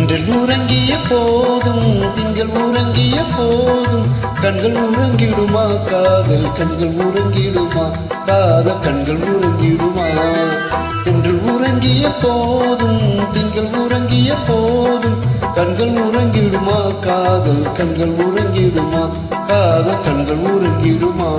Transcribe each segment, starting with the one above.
கண்கள் உறங்கிய போதும் திங்கள் உறங்கிய போதும் கண்கள் உறங்கிடுமா காதல் கண்கள் உறங்கிடுமா காதல் கண்கள் உறங்கிடுமா? திங்கள் உறங்கிய போதும் திங்கள் உறங்கிய போதும் கண்கள் உறங்கிடுமா காதல் கண்கள் உறங்கிடுமா காதல் கண்கள் உறங்கிடுமா?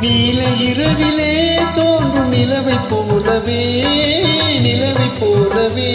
நீல இரவிலே தோன்றும் நிலவை போலவே நிலவை போலவே.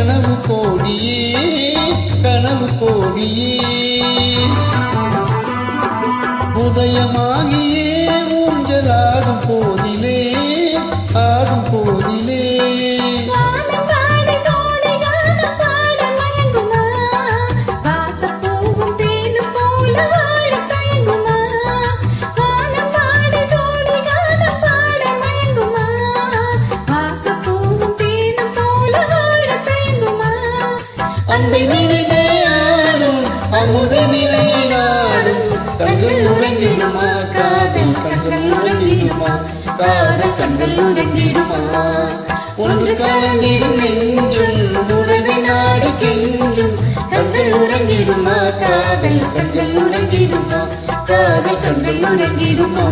கனவு கோடியே கனவு கோடியே. உதயமாகியே ஊஞ்சலாடும் போது அன்பை அமுத நிலை நாடும் கண்கள் உறங்கிடுமா காதல் கண்கள் உறங்கிடுமா காதல் கண்கள் உறங்கிடுமா ஒன்று கலந்திடும் நெஞ்சும் உறவை நாடி கெஞ்சும். கண்கள் உறங்கிடுமா காதல் கண்கள் உறங்கிடுமா காதல் கண்கள் உறங்கிடுமா